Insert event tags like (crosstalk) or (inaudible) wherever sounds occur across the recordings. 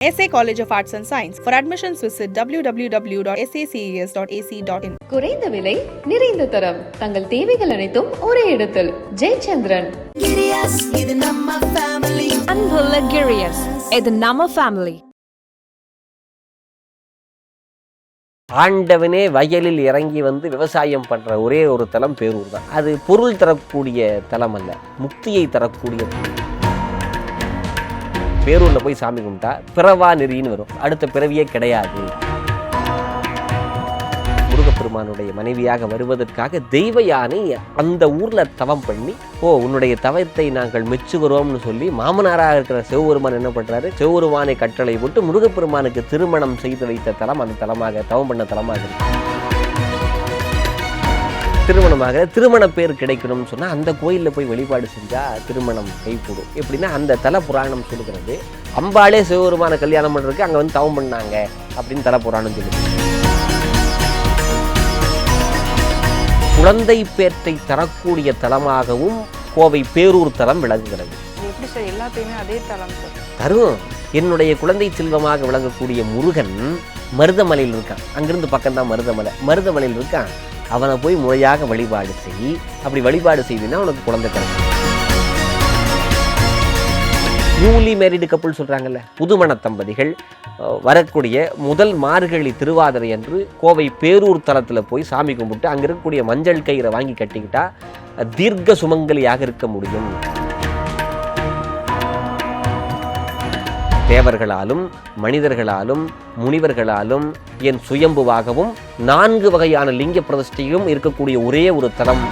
SA College of Arts and Science. For admissions, visit www.saces.ac.in. குறைந்த விலை நிறைந்த தரம் தங்கள் தேவைகள் அனைத்தும் ஒரே இடத்தில் ஜெயச்சந்திரன் இது நம்ம ஃபேமிலி அன்புள்ள கிரியஸ் இது நம்ம ஃபேமிலி ஆண்டவனே வயலில் இறங்கி வந்து விவசாயம் பண்ற ஒரே ஒரு தலம் பேரூர் தான் அது பொருள் தரக்கூடிய தலம் அல்ல முக்தியை தரக்கூடிய. பேரூரில் போய் சாமி கும்பிட்டா பிறவா நெறின்னு வரும். அடுத்த பிறவியே கிடையாது. முருகப்பெருமானுடைய மனைவியாக வருவதற்காக தெய்வ யானை அந்த ஊரில் தவம் பண்ணி ஓ உன்னுடைய தவத்தை நாங்கள் மெச்சுகிறோம்னு சொல்லி மாமனாராக இருக்கிற சிவபெருமான் என்ன பண்ணுறாரு சிவபெருமானை கட்டளை போட்டு முருகப்பெருமானுக்கு திருமணம் செய்து வைத்த தலம் அந்த தலமாக தவம் பண்ண தலமாக இருக்கு. திருமணமாக திருமண பேர் கிடைக்கணும்னு சொன்னா அந்த கோயில்ல போய் வழிபாடு செஞ்சா திருமணம் கைகூடும். எப்படின்னா அந்த தல புராணம் சொல்லுகிறது. அம்பாளே சிவபெருமான கல்யாணம் பண்றதுக்கு அங்க வந்து தவம் பண்ணாங்க அப்படின்னு தல புராணம் சொல்லுது. குழந்தை பேற்றை தரக்கூடிய தலமாகவும் கோவை பேரூர் தலம் விளங்குகிறது. எப்படி சார் எல்லாத்தையுமே அதே தரும் என்னுடைய குழந்தை செல்வமாக விளங்கக்கூடிய முருகன் மருதமலையில் இருக்கான். அங்கிருந்து பக்கம்தான் மருதமலை. மருதமலையில் இருக்கான். அவனை போய் முறையாக வழிபாடு செய். அப்படி வழிபாடு செய்தினா உனக்கு குழந்தை கிடைக்கும் நியூலி மேரிடு கப்புள் சொல்கிறாங்கல்ல புதுமண தம்பதிகள் வரக்கூடிய முதல் மார்கழி திருவாதிரை அன்று கோவை பேரூர் தளத்தில் போய் சாமி கும்பிட்டு அங்கே இருக்கக்கூடிய மஞ்சள் கயிறை வாங்கி கட்டிக்கிட்டா தீர்க்க சுமங்கலியாக இருக்க முடியும். தேவர்களாலும் மனிதர்களாலும் முனிவர்களாலும் என் சுயம்புவாகவும் நான்கு வகையான லிங்க பிரதிஷ்டையும் இருக்கக்கூடிய ஒரே ஒரு தலம்.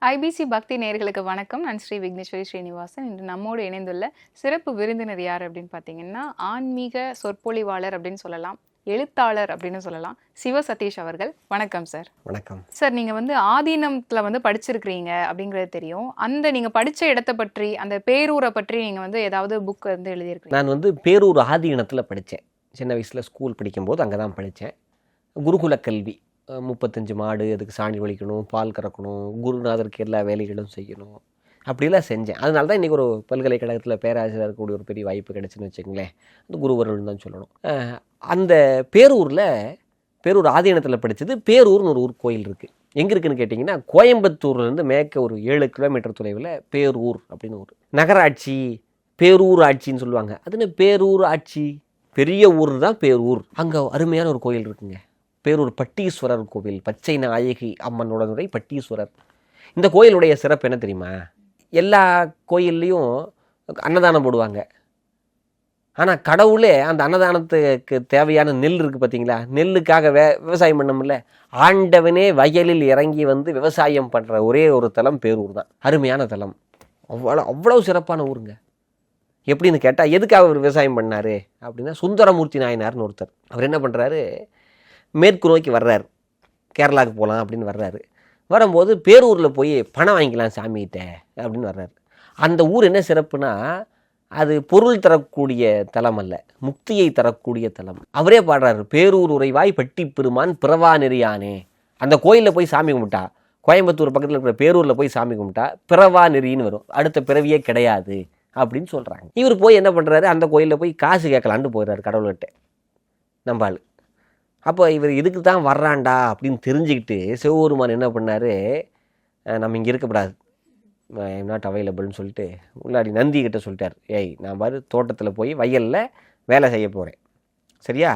ஐபிசி பக்தி நேயர்களுக்கு வணக்கம். நான் ஸ்ரீ விக்னேஸ்வரி ஸ்ரீனிவாசன். இன்று நம்மோடு இணைந்துள்ள சிறப்பு விருந்தினர் யார் அப்படின்னு பார்த்தீங்கன்னா ஆன்மீக சொற்பொழிவாளர் அப்படின்னு சொல்லலாம். எழுத்தாளர் அப்படின்னு சொல்லலாம். சிவ சதீஷ் அவர்கள். வணக்கம் சார் வணக்கம். சார் நீங்க வந்து ஆதீனத்துல வந்து படிச்சிருக்கிறீங்க அப்படிங்கிறது தெரியும். அந்த நீங்க படிச்ச இடத்தை பற்றி அந்த பேரூரை பற்றி நீங்க வந்து ஏதாவது புக் வந்து எழுதியிருக்கீங்க நான் வந்து பேரூர் ஆதீனத்தில் படித்தேன் சின்ன வயசில் ஸ்கூல் படிக்கும்போது அங்கே தான் படித்தேன் குருகுல கல்வி முப்பத்தஞ்சு மாடு அதுக்கு சாணி வலிக்கணும் பால் கறக்கணும் குருநாதருக்கு எல்லா வேலைகளும் செய்யணும். அப்படிலாம் செஞ்சேன். அதனால தான் இன்றைக்கி ஒரு பல்கலைக்கழகத்தில் பேராசிரியர் இருக்கக்கூடிய ஒரு பெரிய வாய்ப்பு கிடைச்சுன்னு வச்சுங்களேன் அந்த குருவர்கள் தான் சொல்லணும். அந்த பேரூரில் பேரூர் ஆதீனத்தில் படித்தது பேரூர்னு ஒரு ஊர் கோயில் இருக்குது எங்கே இருக்குன்னு கேட்டிங்கன்னா கோயம்புத்தூர்லேருந்து மேற்க ஒரு ஏழு கிலோமீட்டர் தொலைவில் பேரூர் அப்படின்னு ஒரு நகராட்சி பேரூர் ஆட்சின்னு சொல்லுவாங்க. அதுன்னு பேரூர் ஆட்சி? பெரிய ஊர் தான் பேரூர். அங்கே அருமையான ஒரு கோயில் இருக்குங்க. பேரூர் பட்டீஸ்வரர் கோவில். பச்சை நாயகி அம்மனுடனுடைய பட்டீஸ்வரர். இந்த கோயிலுடைய சிறப்பு என்ன தெரியுமா? எல்லா கோயில்லையும் அன்னதானம் போடுவாங்க. ஆனால் கடவுளே அந்த அன்னதானத்துக்கு தேவையான நெல் இருக்குது பார்த்தீங்களா நெல்லுக்காக வே விவசாயம் பண்ணோம்ல ஆண்டவனே வயலில் இறங்கி வந்து விவசாயம் பண்ணுற ஒரே ஒரு தலம் பேரூர் தான். அருமையான தலம். அவ்வளோ அவ்வளோ சிறப்பான ஊருங்க. எப்படின்னு கேட்டால் எதுக்காக அவர் விவசாயம் பண்ணார்? அப்படின்னா சுந்தரமூர்த்தி நாயனார்னு ஒருத்தர். அவர் என்ன பண்ணுறாரு மேற்கு நோக்கி வர்றாரு. கேரளாவுக்கு போகலாம் அப்படின்னு வர்றாரு. வரும்போது பேரூரில் போய் பணம் வாங்கிக்கலாம் சாமிகிட்ட அப்படின்னு வர்றாரு. அந்த ஊர் என்ன சிறப்புனா அது பொருள் தரக்கூடிய தலம் அல்ல முக்தியை தரக்கூடிய தலம். அவரே பாடுறாரு பேரூர் உறைவாய் பட்டி பெருமான் பிறவா நெறியானே. அந்த கோயிலில் போய் சாமி கும்பிட்டா கோயம்புத்தூர் பக்கத்தில் இருக்கிற பேரூரில் போய் சாமி கும்பிட்டா பிறவா நெறின்னு வரும் அடுத்த பிறவியே கிடையாது அப்படின்னு சொல்கிறாங்க இவர் போய் என்ன பண்ணுறாரு அந்த கோயிலில் போய் காசு கேட்கலான்னு போயிடுறாரு கடவுள்கிட்ட நம்பாள் அப்போ இவர் இதுக்கு தான் வர்றான்டா அப்படின்னு தெரிஞ்சுக்கிட்டு சிவபெருமான் என்ன பண்ணார் நம்ம இங்கே இருக்கக்கூடாது ஐம் நாட் அவைலபிள்னு சொல்லிட்டு உள்ளாடி நந்தி கிட்ட சொல்லிட்டார். ஏய் நான் பாரு தோட்டத்தில் போய் வயலில் வேலை செய்ய போகிறேன் சரியா?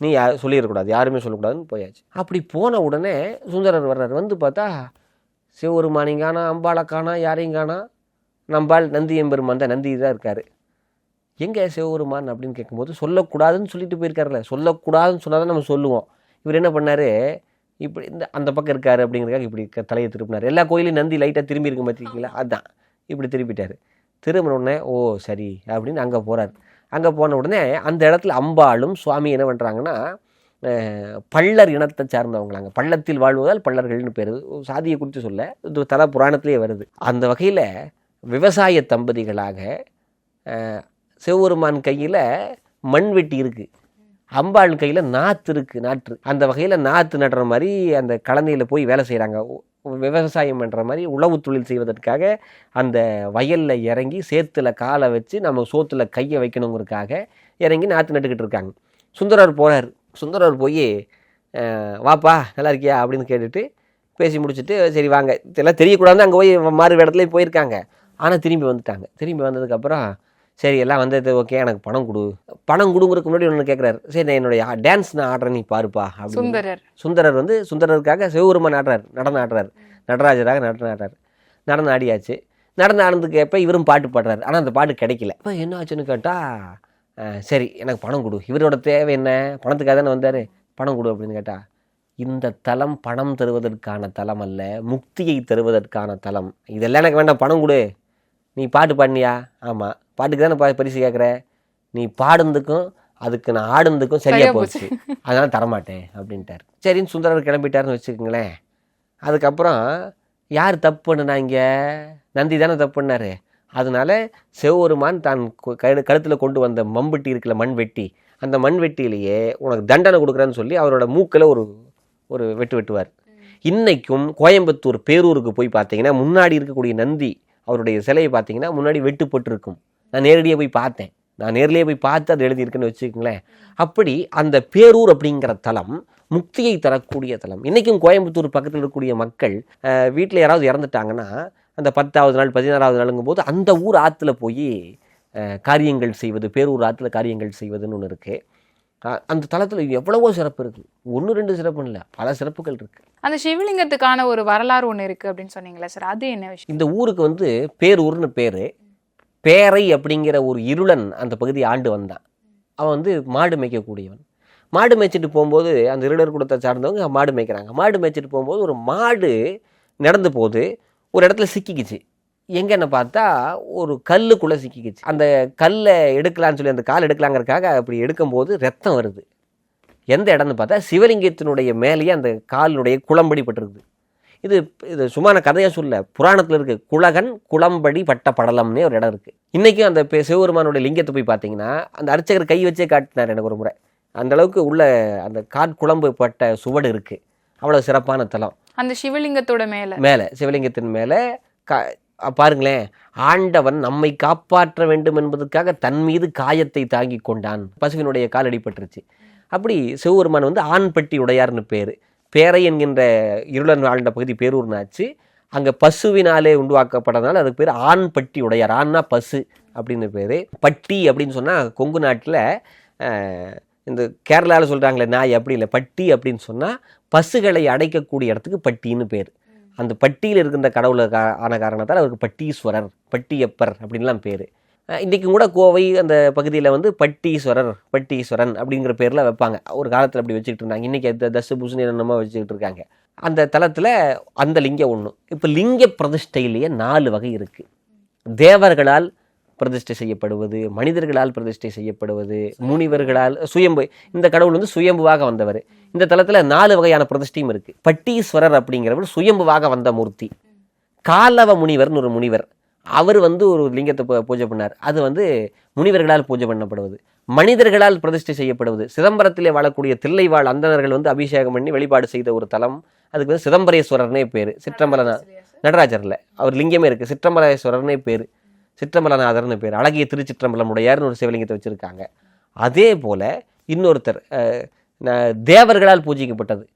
நீ யார் சொல்லிடக்கூடாது. யாருமே சொல்லக்கூடாதுன்னு போயாச்சு. அப்படி போன உடனே சுந்தரர் வர்றார். வந்து பார்த்தா சிவபெருமானையும் காணா அம்பாளை காணா யாரையும் காணா. நம்பாள் நந்தி எம்பெருமான் தான் நந்தி தான் இருக்கார். எங்கே சிவபெருமான்? அப்படின்னு கேட்கும்போது சொல்லக்கூடாதுன்னு சொல்லிட்டு போயிருக்காருல்ல சொல்லக்கூடாதுன்னு சொன்னால் தான் நம்ம சொல்லுவோம். இவர் என்ன பண்ணார்? இப்படி இந்த அந்த பக்கம் இருக்காரு அப்படிங்கிறதுக்காக இப்படி தலையை திருப்பினார். எல்லா கோயிலையும் நந்தி லைட்டாக திரும்பி இருக்கும் பார்த்திருக்கீங்களா? அதான். இப்படி திருப்பிட்டார். திரும்பின உடனே ஓ சரி அப்படின்னு அங்கே போகிறார் அங்கே போன உடனே அந்த இடத்துல அம்பாளும் சுவாமி என்ன பண்ணுறாங்கன்னா பள்ளர் இனத்தை சார்ந்தவங்களாங்க பள்ளத்தில் வாழ்வதால் பள்ளர்கள்னு பேர். சாதியை குறித்து சொல்ல இது தல புராணத்திலே வருது. அந்த வகையில் விவசாய தம்பதிகளாக சிவபெருமான் கையில் மண்வெட்டி இருக்குது அம்பாள் கையில் நாற்று இருக்குது நாற்று. அந்த வகையில் நாற்று நடுற மாதிரி அந்த கழனியில் போய் வேலை செய்கிறாங்க விவசாயம் பண்ணுற மாதிரி உழவு தொழில் செய்வதற்காக அந்த வயலில் இறங்கி சேத்துல காலை வச்சு நம்ம சோத்தில் கையை வைக்கணுங்கிறதுக்காக இறங்கி நாற்று நட்டுக்கிட்டு இருக்காங்க. சுந்தரர் போகிறார் சுந்தரர் போய் வாப்பா நல்லா இருக்கியா? அப்படின்னு கேட்டுட்டு பேசி முடிச்சுட்டு சரி வாங்க. இதெல்லாம் தெரியக்கூடாதுன்னு அங்கே போய் மாறு இடத்துல போயிருக்காங்க. ஆனால் திரும்பி வந்துட்டாங்க. திரும்பி வந்ததுக்கப்புறம் சரி எல்லாம் வந்தது ஓகே எனக்கு பணம் கொடு. பணம் கொடுங்குறதுக்கு முன்னாடி ஒன்று கேட்குறாரு சரி நான் என்னுடைய டான்ஸ் நான் ஆடுறேன் நீ பாருப்பா அப்படின்னு. சுந்தரர். சுந்தரர் வந்து சுந்தரருக்காக சிவபெருமான் ஆடுறாரு நடனம் ஆடுறாரு. நடராஜராக நடனம் ஆடுறாரு. நடனம் ஆடியாச்சு. நடனம் ஆனதுக்கு இவரும் பாட்டு பாடுறாரு. ஆனால் அந்த பாட்டு கிடைக்கல. இப்போ என்ன ஆச்சுன்னு கேட்டால் சரி எனக்கு பணம் கொடு. இவரோட தேவை என்ன? பணத்துக்காக தானே வந்தார். பணம் கொடு அப்படின்னு கேட்டா இந்த தலம் பணம் தருவதற்கான தலம் அல்ல முக்தியை தருவதற்கான தலம். இதெல்லாம் எனக்கு வேண்டாம். பணம் கொடு. நீ பாட்டு பாடினியா? ஆமாம் பாட்டுக்கு தானே பா பரிசு கேட்குற நீ பாடுனதுக்கும் அதுக்கு நான் ஆடுனதுக்கும் சரியா சரியா போச்சு. (laughs) அதனால தரமாட்டேன் அப்படின்ட்டார். சரின்னு சுந்தரர் கிளம்பிட்டாருன்னு வச்சுக்கோங்களேன். அதுக்கப்புறம் யார் தப்பு பண்ணுனா இங்கே? நந்தி தானே தப்பு பண்ணாரு அதனால சிவபெருமான் தான் கழு கழுத்தில் கொண்டு வந்த மம்பெட்டி இருக்குல்ல மண் வெட்டி. அந்த மண் வெட்டியிலேயே உனக்கு தண்டனை கொடுக்குறேன்னு சொல்லி அவரோட மூக்கில் ஒரு ஒரு வெட்டு வெட்டுவார். இன்னைக்கும் கோயம்புத்தூர் பேரூருக்கு போய் பார்த்தீங்கன்னா முன்னாடி இருக்கக்கூடிய நந்தி அவருடைய சிலையை பார்த்தீங்கன்னா முன்னாடி வெட்டுப்பட்டிருக்கும். நான் நேரடியாக போய் பார்த்தேன். நான் நேர்லயே போய் பார்த்து அது எழுதியிருக்குன்னு வச்சுக்கோங்களேன். அப்படி அந்த பேரூர் அப்படிங்கிற தலம் முக்தியை தரக்கூடிய தலம் இன்றைக்கும் கோயம்புத்தூர் பக்கத்தில் இருக்கக்கூடிய மக்கள் வீட்டில் யாராவது இறந்துட்டாங்கன்னா அந்த பத்தாவது நாள் பதினாறாவது நாளுங்கும் போது அந்த ஊர் ஆற்றுல போய் காரியங்கள் செய்வது பேரூர் ஆற்றுல காரியங்கள் செய்வதுன்னு ஒன்று இருக்குது அந்த தலத்தில் எவ்வளவோ சிறப்பு இருக்குது ஒன்று ரெண்டு சிறப்பு இல்லை பல சிறப்புகள் இருக்குது அந்த சிவலிங்கத்துக்கான ஒரு வரலாறு ஒண்ணு இருக்கு அப்படின்னு சொன்னீங்களா சார் அது என்ன விஷயம்? இந்த ஊருக்கு வந்து பேரூர்னு பேர். பேரை அப்படிங்கிற ஒரு இருளன் அந்த பகுதியை ஆண்டு வந்தான். அவன் வந்து மாடு மேய்க்கக்கூடியவன். மாடு மேய்ச்சிட்டு போகும்போது அந்த இருளர் குலத்தை சார்ந்தவங்க மாடு மேய்க்கிறாங்க. மாடு மேய்ச்சிட்டு போகும்போது ஒரு மாடு நடந்து போகுது ஒரு இடத்துல சிக்கிக்கிச்சு. எங்கன்னு பார்த்தா ஒரு கல்லுக்குள்ளே சிக்கிக்கிச்சு. அந்த கல்லை எடுக்கலான்னு சொல்லி அந்த கால் எடுக்கலாங்கிறதுக்காக அப்படி எடுக்கும்போது ரத்தம் வருது. எந்த இடம்னு பார்த்தா சிவலிங்கத்தினுடைய மேலேயே அந்த காலினுடைய குளம்படி பட்டிருக்குது இது இது சும்மா நான் கதையாக சொல்ல புராணத்தில் இருக்கு குலகன் குளம்படி பட்ட படலம்னே ஒரு இடம் இருக்கு. இன்னைக்கும் அந்த சிவபெருமானுடைய லிங்கத்தை போய் பார்த்தீங்கன்னா அந்த அர்ச்சகர் கை வச்சே காட்டினார் எனக்கு ஒரு முறை. அந்த அளவுக்கு உள்ள அந்த காட்குழம்பு பட்ட சுவடு இருக்கு. அவ்வளவு சிறப்பான தலம். அந்த சிவலிங்கத்தோட மேல. மேலே சிவலிங்கத்தின் மேலே கா பாருங்களேன் ஆண்டவன் நம்மை காப்பாற்ற வேண்டும் என்பதற்காக தன் மீது காயத்தை தாங்கி கொண்டான். பசுவினுடைய கால் அடிபட்டுருச்சு. அப்படி சிவபெருமான் வந்து ஆண்பட்டி உடையார்னு பேர். பேரை என்கின்ற இருளன் வாழ்ந்த பகுதி பேரூர்னாச்சு அங்கே பசுவினாலே உண்டுவாக்கப்பட்டதுனால அதுக்கு பேர் ஆண் பட்டி உடையார். ஆண்னா பசு அப்படின்னு பேர். பட்டி அப்படின்னு சொன்னால் கொங்கு நாட்டில் இந்த கேரளாவில் சொல்கிறாங்களே நாய் அப்படி இல்லை பட்டி அப்படின்னு சொன்னால் பசுகளை அடைக்கக்கூடிய இடத்துக்கு பட்டின்னு பேர். அந்த பட்டியில் இருக்கின்ற கடவுளை ஆன காரணத்தால் அவருக்கு பட்டீஸ்வரர் பட்டியப்பர் அப்படின்லாம் பேர். இன்றைக்கும் கூட கோவை அந்த பகுதியில் வந்து பட்டீஸ்வரர் பட்டீஸ்வரன் அப்படிங்கிற பேரில் வைப்பாங்க. ஒரு காலத்தில் அப்படி வச்சுக்கிட்டு இருந்தாங்க. இன்றைக்கி அந்த தசு பூசணி என்னமோ வச்சுக்கிட்டு இருக்காங்க. அந்த தலத்தில் அந்த லிங்கம் ஒன்று இப்போ லிங்க பிரதிஷ்டையிலேயே நாலு வகை இருக்குது தேவர்களால் பிரதிஷ்டை செய்யப்படுவது மனிதர்களால் பிரதிஷ்டை செய்யப்படுவது முனிவர்களால் சுயம்பு. இந்த கடவுள் வந்து சுயம்புவாக வந்தவர். இந்த தலத்தில் நாலு வகையான பிரதிஷ்டையும் இருக்குது பட்டீஸ்வரர் அப்படிங்கிறவர் சுயம்புவாக வந்த மூர்த்தி. காலவ முனிவர்னு ஒரு முனிவர். அவர் வந்து ஒரு லிங்கத்தை பூ- பூஜை பண்ணார். அது வந்து முனிவர்களால் பூஜை பண்ணப்படுவது மனிதர்களால் பிரதிஷ்டை செய்யப்படுவது சிதம்பரத்திலே வாழக்கூடிய தில்லைவாழ் அந்தணர்கள் வந்து அபிஷேகம் பண்ணி வழிபாடு செய்த ஒரு தலம். அதுக்கு வந்து சிதம்பரேஸ்வரர்னே பேர். சிற்றம்பலனா நடராஜர்ல. அவர் லிங்கமே இருக்கு. சிற்றம்பலேஸ்வரர்னே பேர். சிற்றம்பலநாதர்னு பேர். அழகிய திருச்சிற்றம்பலம் உடையார்னு ஒரு சிவலிங்கத்தை வச்சிருக்காங்க. அதே போல இன்னொருத்தர் தேவர்களால் பூஜிக்கப்பட்டது.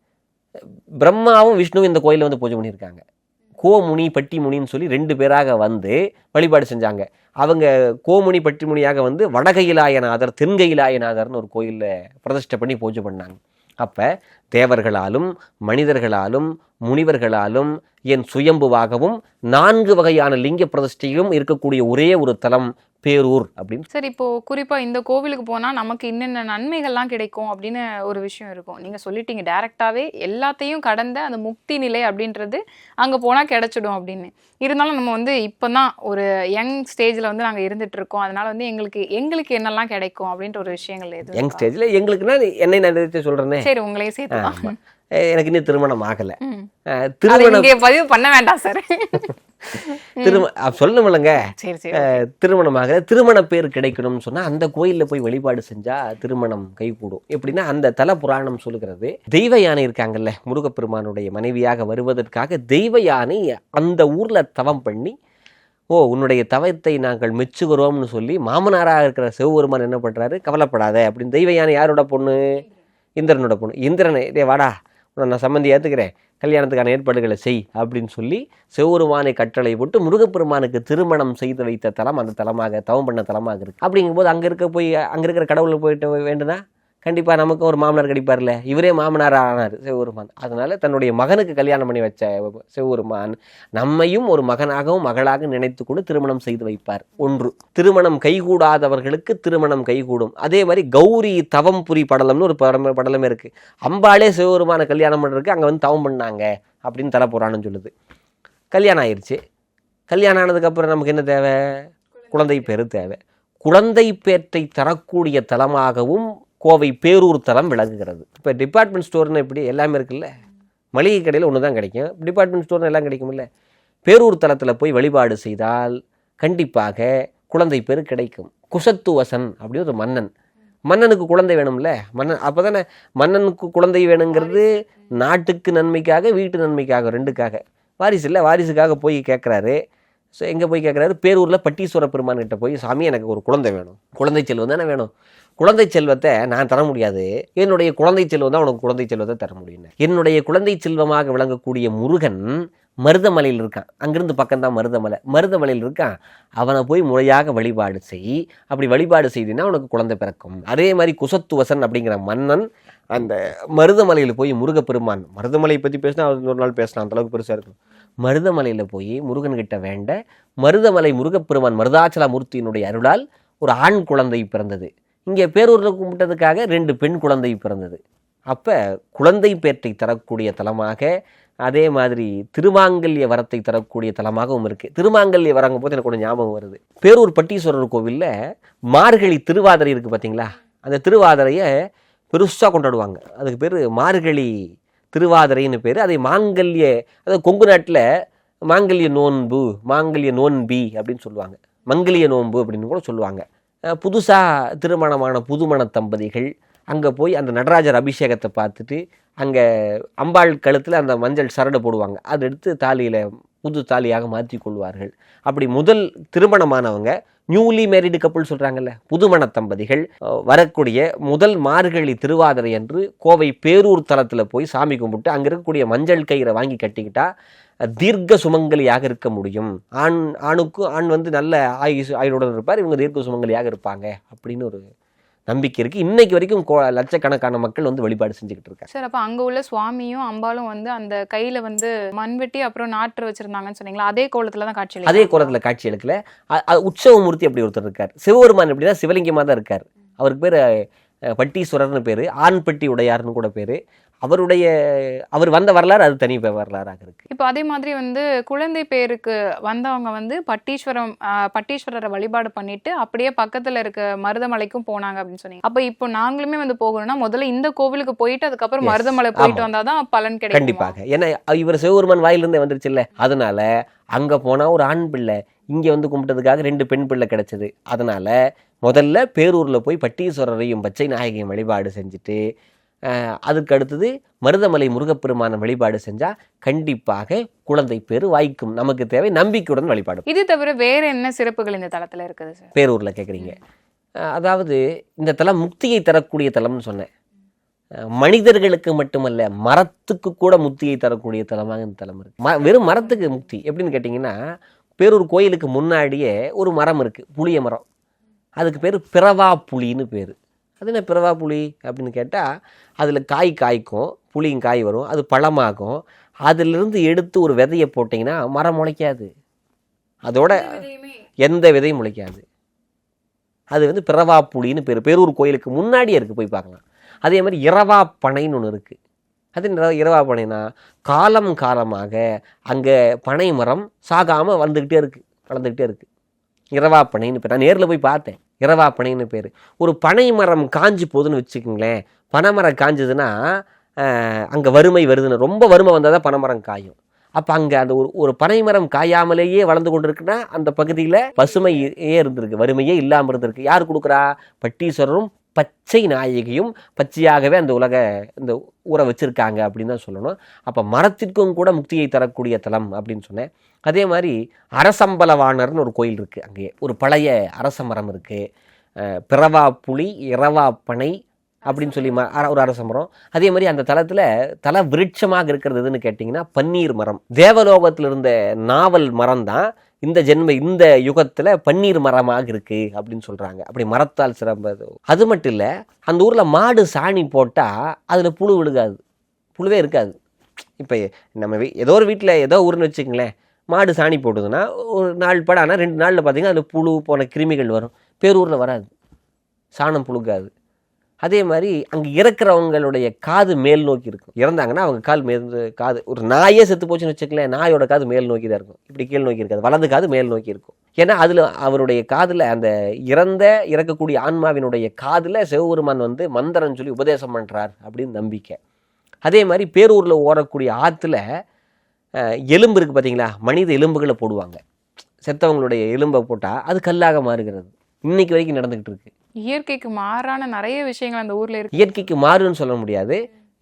பிரம்மாவும் விஷ்ணுவும் இந்த கோயிலில் வந்து பூஜை பண்ணியிருக்காங்க. கோமுனி பட்டிமுனின்னு சொல்லி ரெண்டு பேராக வந்து வழிபாடு செஞ்சாங்க. அவங்க கோமுனி பட்டிமுனியாக வந்து வடகையிலாயநாதர் தென்கையிலாயநாதர்னு ஒரு கோயிலில் பிரதிஷ்டை பண்ணி பூஜை பண்ணாங்க. அப்போ தேவர்களாலும் மனிதர்களாலும் முனிவர்களாலும் என் சுயம்புவாகவும் நான்கு வகையான லிங்க பிரதிஷ்டையும் இருக்கக்கூடிய ஒரே ஒரு தலம் பேரூர் அப்படின்னு. சரி இப்போ குறிப்பா இந்த கோவிலுக்கு போனா நமக்கு என்னென்ன நன்மைகள்லாம் கிடைக்கும் அப்படின்னு ஒரு விஷயம் இருக்கும். நீங்க சொல்லிட்டீங்க டைரக்டாவே எல்லாத்தையும் கடந்த அந்த முக்தி நிலை அப்படின்றது அங்க போனா கிடைச்சிடும் அப்படின்னு. இருந்தாலும் நம்ம வந்து இப்பதான் ஒரு யங் ஸ்டேஜ்ல வந்து நாங்க இருந்துட்டு இருக்கோம் அதனால வந்து எங்களுக்கு எங்களுக்கு என்னெல்லாம் கிடைக்கும் அப்படின்ற ஒரு விஷயங்கள் எதுவும் யங்? ஸ்டேஜில் எங்களுக்குன்னா என்னை நான் சொல்கிறேனே சரி உங்களையும் சேர்த்துலாம் எனக்கு இன்னும் திருமணம் ஆகலை. திருமணம் பதிவு பண்ண வேண்டாம் சார். (laughs) திரும சரி அஹ், திருமணமாக திருமண பேர் கிடைக்கணும்னு சொன்னா அந்த கோயில்ல போய் வழிபாடு செஞ்சா திருமணம் கைகூடும். எப்படின்னா அந்த தல புராணம் சொல்லுகிறது தெய்வ யானை இருக்காங்கல்ல முருகப்பெருமானுடைய மனைவியாக வருவதற்காக தெய்வ யானை அந்த ஊர்ல தவம் பண்ணி ஓ உன்னுடைய தவத்தை நாங்கள் மெச்சுகிறோம்னு சொல்லி மாமனாராக இருக்கிற சிவபெருமான் என்ன பண்றாரு? கவலைப்படாத அப்படின்னு தெய்வ யானை யாரோட பொண்ணு? இந்திரனோட பொண்ணு. இந்திரனை டே வாடா. நான் சம்மந்தி ஏற்றுக்கிறேன் கல்யாணத்துக்கான ஏற்பாடுகளை செய் அப்படின்னு சொல்லி சிவபெருமானை கட்டளை போட்டு முருகப்பெருமானுக்கு திருமணம் செய்து வைத்த தலம் அந்த தலமாக தவம் பண்ண தலமாக இருக்குது அப்படிங்கும்போது அங்கே இருக்க போய் அங்கே இருக்கிற கடவுளுக்கு போயிட்டு வேண்டுனா கண்டிப்பா நமக்கு ஒரு மாமனார் கிடைப்பார்ல இவரே மாமனார் ஆனார் சிவபெருமான் அதனால தன்னுடைய மகனுக்கு கல்யாணம் பண்ணி வச்ச சிவபெருமான் நம்மையும் ஒரு மகனாகவும் மகளாக நினைத்து கொண்டு திருமணம் செய்து வைப்பார். ஒன்று திருமணம் கைகூடாதவர்களுக்கு திருமணம் கைகூடும். அதே மாதிரி கௌரி தவம் புரி படலம்னு ஒரு படம் படலமே இருக்கு. அம்பாளே சிவபெருமான கல்யாணம் பண்ணுறதுக்கு அங்கே வந்து தவம் பண்ணாங்க அப்படின்னு தரப்போறான்னு சொல்லுது. கல்யாணம் ஆயிடுச்சு கல்யாணம் ஆனதுக்கப்புறம் நமக்கு என்ன தேவை? குழந்தை பேரு தேவை. குழந்தை பேற்றை தரக்கூடிய தலமாகவும் கோவை பேரூர் தலம் விளங்குகிறது. இப்போ டிபார்ட்மெண்ட் ஸ்டோர்னு எப்படி எல்லாமே இருக்குல்ல? மளிகை கடையில் ஒன்று தான் கிடைக்கும் டிபார்ட்மெண்ட் ஸ்டோர்னு எல்லாம் கிடைக்கும்ல? பேரூர் தலத்தில் போய் வழிபாடு செய்தால் கண்டிப்பாக குழந்தை பேர் கிடைக்கும். குசத்துவசன் அப்படி ஒரு மன்னன். மன்னனுக்கு குழந்தை வேணும்ல? மன்னன் அப்போ தானே மன்னனுக்கு குழந்தை வேணுங்கிறது நாட்டுக்கு நன்மைக்காக வீட்டு நன்மைக்காக ரெண்டுக்காக. வாரிசு இல்லை வாரிசுக்காக போய் கேட்குறாரு ஸோ எங்கே போய் கேட்குறாரு பேரூரில் பட்டீஸ்வர பெருமான்கிட்ட போய் சாமி எனக்கு ஒரு குழந்தை வேணும். குழந்தை செல்வம் தானே வேணும். குழந்தை செல்வத்தை நான் தர முடியாது. என்னுடைய குழந்தை செல்வம் தான் உனக்கு குழந்தை செல்வத்தை தர முடியும் என்னுடைய குழந்தை செல்வமாக விளங்கக்கூடிய முருகன் மருதமலையில் இருக்கான். அங்கிருந்து பக்கம்தான் மருதமலை. மருதமலையில் இருக்கான். அவனை போய் முறையாக வழிபாடு செய். அப்படி வழிபாடு செய்தினா உனக்கு குழந்தை பிறக்கும். அதே மாதிரி குசத்துவசன் அப்படிங்கிற மன்னன் அந்த மருதமலையில் போய் முருகப்பெருமான் மருதமலையை பற்றி பேசினா அவர் ஒரு நாள் பேசலாம். அந்த அளவுக்கு பெருசாக இருக்கும். மருதமலையில் போய் முருகன்கிட்ட வேண்ட மருதமலை முருகப்பெருமான் மருதாச்சலமூர்த்தியினுடைய அருளால் ஒரு ஆண் குழந்தை பிறந்தது. இங்கே பேரூரில் கும்பிட்டதுக்காக ரெண்டு பெண் குழந்தை பிறந்தது. அப்போ குழந்தை பேற்றை தரக்கூடிய தலமாக அதே மாதிரி திருமாங்கல்ய வரத்தை தரக்கூடிய தலமாகவும் இருக்குது திருமாங்கல்ய வரங்க போது எனக்கு கொஞ்சம் ஞாபகம் வருது. பேரூர் பட்டீஸ்வரர் கோவிலில் மார்கழி திருவாதிரை இருக்குது பார்த்தீங்களா அந்த திருவாதிரையை பெருசாக கொண்டாடுவாங்க. அதுக்கு பேர் மார்கழி திருவாதிரைன்னு பேர். அதை மாங்கல்ய அதாவது கொங்கு நாட்டில் மாங்கல்ய நோன்பு மாங்கல்ய நோன்பி அப்படின்னு சொல்லுவாங்க. மங்கலிய நோன்பு அப்படின்னு கூட சொல்லுவாங்க. புதுசாக திருமணமான புதுமண தம்பதிகள் அங்கே போய் அந்த நடராஜர் அபிஷேகத்தை பார்த்துட்டு அங்கே அம்பாள் கழுத்தில் அந்த மஞ்சள் சரடு போடுவாங்க. அதை எடுத்து தாலியில் புது தாலியாக மாற்றி கொள்வார்கள். அப்படி முதல் திருமணமானவங்க நியூலி மேரிடு கப்புள் சொல்கிறாங்கல்ல புதுமண தம்பதிகள் வரக்கூடிய முதல் மார்கழி திருவாதிரை அன்று கோவை பேரூர் தலத்தில் போய் சாமி கும்பிட்டு அங்கே இருக்கக்கூடிய மஞ்சள் கயிறை வாங்கி கட்டிக்கிட்டா தீர்க்க சுமங்கலியாக இருக்க முடியும். ஆண் ஆணுக்கு ஆண் வந்து நல்ல ஆயுசு ஆயுளுடன் இருப்பார். இவங்க தீர்க்க சுமங்கலியாக இருப்பாங்க அப்படின்னு ஒரு நம்பிக்கை இருக்குது இன்னைக்கு வரைக்கும் கோ லட்சக்கணக்கான மக்கள் வந்து வழிபாடு செஞ்சுக்கிட்டு இருக்காங்க. சார் அப்ப அங்க உள்ள சுவாமியும் அம்பாலும் வந்து அந்த கையில வந்து மண்வெட்டி அப்புறம் நாற்று வச்சிருந்தாங்கன்னு சொன்னீங்களா? அதே கோலத்துல தான் காட்சி அதே கோலத்தில் காட்சி எடுக்கல உற்சவமூர்த்தி அப்படி ஒருத்தர் இருக்கார். சிவபெருமான் எப்படின்னா சிவலிங்கமாக தான் இருக்கார். அவருக்கு பேர் பட்டீஸ்வரர்னு பேர் ஆண் பெட்டி உடையார்னு கூட பேர். அவருடைய அவர் வந்த வரலாறு அது தனி வரலாறாக இருக்கு. இப்போ அதே மாதிரி வந்து குழந்தை பேருக்கு வந்தவங்க வந்து பட்டீஸ்வரம் பட்டீஸ்வரரை வழிபாடு பண்ணிட்டு அப்படியே பக்கத்துல இருக்க மருதமலைக்கும் போனாங்க அப்படின்னு சொன்னீங்க. அப்ப இப்போ நாங்களுமே வந்து போகணும்னா முதல்ல இந்த கோவிலுக்கு போயிட்டு அதுக்கப்புறம். மருதமலை போயிட்டு. வந்தாதான் பலன் கிடைக்கும்? கண்டிப்பாக. ஏன்னா இவர் சிவபெருமான் வாயிலிருந்தே வந்துருச்சுல்ல. அதனால அங்க போனா ஒரு ஆண் பிள்ளை இங்க வந்து கும்பிட்டதுக்காக ரெண்டு பெண் பிள்ளை கிடைச்சது. அதனால முதல்ல பேரூர்ல போய் பட்டீஸ்வரரையும் பச்சை நாயகியும் வழிபாடு செஞ்சுட்டு அதுக்கு அடுத்தது மருதமலை முருகப்பெருமான வழிபாடு செஞ்சா கண்டிப்பாக குழந்தை பேரு வாய்க்கும். நமக்கு தேவை நம்பிக்கையுடன் வழிபாடு. இது தவிர வேற என்ன சிறப்புகள் இந்த தளத்துல இருக்குது சார்? பேரூர்ல கேட்குறீங்க அதாவது இந்த தலம் முக்தியை தரக்கூடிய தலம்னு சொன்னேன். மனிதர்களுக்கு மட்டுமல்ல மரத்துக்கு கூட முக்தியை தரக்கூடிய தலமாக இந்த தலம் இருக்கு. ம வெறும் மரத்துக்கு முக்தி. எப்படின்னு கேட்டிங்கன்னா பேரூர் கோயிலுக்கு முன்னாடியே ஒரு மரம் இருக்கு புளிய மரம். அதுக்கு பேர் பிறவா புளின்னு பேர். அது என்ன பிறவா புளி அப்படின்னு கேட்டால் அதில் காய் காய்க்கும் புளியும் காய் வரும் அது பழமாகும். அதிலிருந்து எடுத்து ஒரு விதையை போட்டிங்கன்னா மரம் முளைக்காது. அதோட எந்த விதையும். முளைக்காது. அது வந்து பிறவா புலின்னு பேர். பேரூர் கோயிலுக்கு முன்னாடியே இருக்குது போய் பார்க்கலாம். அதே மாதிரி இரவா பனைன்னு ஒன்று இருக்குது அது என்ன இரவா பனைனா காலம் காலமாக அங்கே பனை மரம் சாகாமல் வந்துக்கிட்டே இருக்குது வளர்ந்துக்கிட்டே இருக்குது இரவா பனைன்னு பேர். நான் நேரில் போய் பார்த்தேன். இரவா பனைன்னு பேர். ஒரு பனை மரம் காஞ்சு போகுதுன்னு வச்சுக்கோங்களேன். பனைமரம் காஞ்சதுன்னா அங்கே வறுமை வருதுன்னு. ரொம்ப வறுமை வந்தால் தான் பனைமரம் காயும். அப்போ அங்கே அந்த ஒரு ஒரு பனைமரம் காயாமலேயே வளர்ந்து கொண்டிருக்குன்னா அந்த பகுதியில் பசுமையே இருந்திருக்கு. வறுமையே இல்லாமல் இருந்திருக்கு. யார் கொடுக்குறா? பட்டீஸ்வரரும் பச்சை நாயகியும் பச்சையாகவே அந்த உலக இந்த ஊரை வச்சுருக்காங்க அப்படின்னு தான் சொல்லணும். அப்போ மரத்திற்கும் கூட முக்தியை தரக்கூடிய தலம் அப்படின்னு சொன்னேன். அதே மாதிரி அரசம்பலவாணர்னு ஒரு கோயில் இருக்குது அங்கேயே. ஒரு பழைய அரச மரம் இருக்குது பிறவா புலி இரவா பனை அப்படின்னு சொல்லி ம ஒரு அரச மரம் அதே மாதிரி அந்த தலத்தில் தல விருட்சமாக இருக்கிறது எதுன்னு கேட்டிங்கன்னா பன்னீர் மரம். தேவலோகத்தில் இருந்த நாவல் மரம் தான் இந்த ஜென்ம இந்த யுகத்தில் பன்னீர் மரமாக இருக்குது அப்படின்னு சொல்கிறாங்க அப்படி மரத்தால் சிறந்தது. அது மட்டும் இல்லை அந்த ஊரில் மாடு சாணி போட்டால் அதில் புழு விழுகாது. புழுவே இருக்காது. இப்போ நம்ம வீ ஏதோ ஒரு வீட்டில் ஏதோ ஊருன்னு வச்சுக்கங்களேன் மாடு சாணி போட்டுதுன்னா ஒரு நாள் படம் ஆனால் ரெண்டு நாளில் பார்த்தீங்கன்னா அதில் புழு போன கிருமிகள் வரும். பேரூரில் வராது. சாணம் புழுக்காது அதே மாதிரி அங்கே இறக்குறவங்களுடைய காது மேல் நோக்கி இருக்கும். இறந்தாங்கன்னா அவங்க கால் மேல் காது ஒரு நாயே செத்து போச்சுன்னு வச்சுக்கலேன் நாயோட காது மேல் நோக்கி தான் இருக்கும். இப்படி கீழ் நோக்கி இருக்காது. வலது காது மேல் நோக்கி இருக்கும். ஏன்னா அதில் அவருடைய காதில் அந்த இறந்த இறக்கக்கூடிய ஆன்மாவினுடைய காதில் சிவபெருமான் வந்து மந்திரம் சொல்லி உபதேசம் பண்ணுறார் அப்படின்னு நம்பிக்கை. அதே மாதிரி பேரூரில் ஓடக்கூடிய ஆற்றுல எலும்பு இருக்குது பார்த்தீங்களா மனித எலும்புகளை போடுவாங்க. செத்தவங்களுடைய எலும்பை போட்டால் அது கல்லாக மாறுகிறது. இன்னைக்கு வரைக்கும் நடந்துக்கிட்டு இருக்குது இயற்கைக்கு மாறான நிறைய விஷயங்கள் அந்த ஊரில் இருக்கு. இயற்கைக்கு மாறுன்னு சொல்ல முடியாது.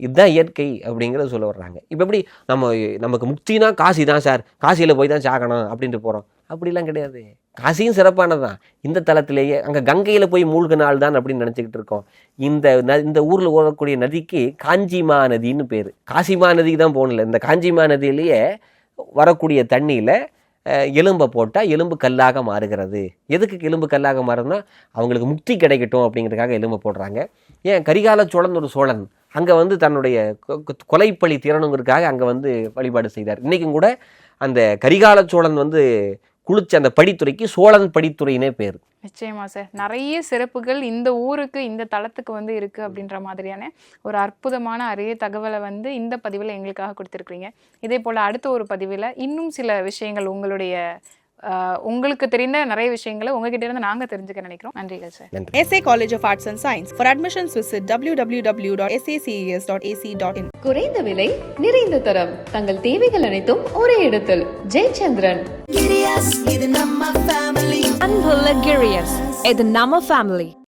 இதுதான் இயற்கை அப்படிங்கிறத சொல்ல வர்றாங்க. இப்போ எப்படி நம்ம நமக்கு முக்தினா காசி தான் சார். காசியில் போய் தான் சாகணும் அப்படின்ட்டு போகிறோம் அப்படிலாம் கிடையாது. காசியும் சிறப்பானது தான் இந்த தளத்திலேயே அங்கே கங்கையில் போய் மூழ்கு நாள் தான் அப்படின்னு நினச்சிக்கிட்டு இருக்கோம். இந்த ந இந்த ஊரில் ஓடக்கூடிய நதிக்கு காஞ்சிமா நதின்னு பேர். காசிமா நதிக்கு தான் போகல இந்த காஞ்சிமா நதியிலேயே வரக்கூடிய தண்ணியில் எலும்பை போட்டால் எலும்பு கல்லாக மாறுகிறது. எதுக்கு எலும்பு கல்லாக மாறுதுன்னா அவங்களுக்கு முக்தி கிடைக்கட்டும் அப்படிங்கிறதுக்காக எலும்பை போடுறாங்க. ஏன் கரிகால சோழன் ஒரு சோழன். அங்கே வந்து தன்னுடைய கொலைப்பழி திறனுங்கிறதுக்காக அங்கே வந்து வழிபாடு செய்தார். இன்றைக்கும் கூட அந்த கரிகால சோழன் வந்து குளிச்ச அந்த படித்துறைக்கு சோழன் படித்துறைனே பேர். நிச்சயமா சார். நிறைய சிறப்புகள் இந்த ஊருக்கு இந்த தளத்துக்கு வந்து இருக்கு அப்படின்ற மாதிரியான ஒரு அற்புதமான அரிய தகவலை வந்து இந்த பதிவில் எங்களுக்காக கொடுத்துருக்கீங்க இதே போல அடுத்த ஒரு பதிவில் இன்னும் சில விஷயங்கள் உங்களுடைய உங்களுக்கு தெரிந்த நிறைய விஷயங்களை உங்ககிட்ட இருந்து நாங்க தெரிஞ்சுக்க நினைக்கிறோம். நன்றிகள் சார். நன்றி. SA College of Arts and Science. For admissions, visit www.saces.ac.in. குறைந்த விலை நிறைந்த தரம். தங்கள் தேவைகள் அனைத்தும் ஒரே இடத்தில். Jayachandran. Gurias, the Nama family. Family.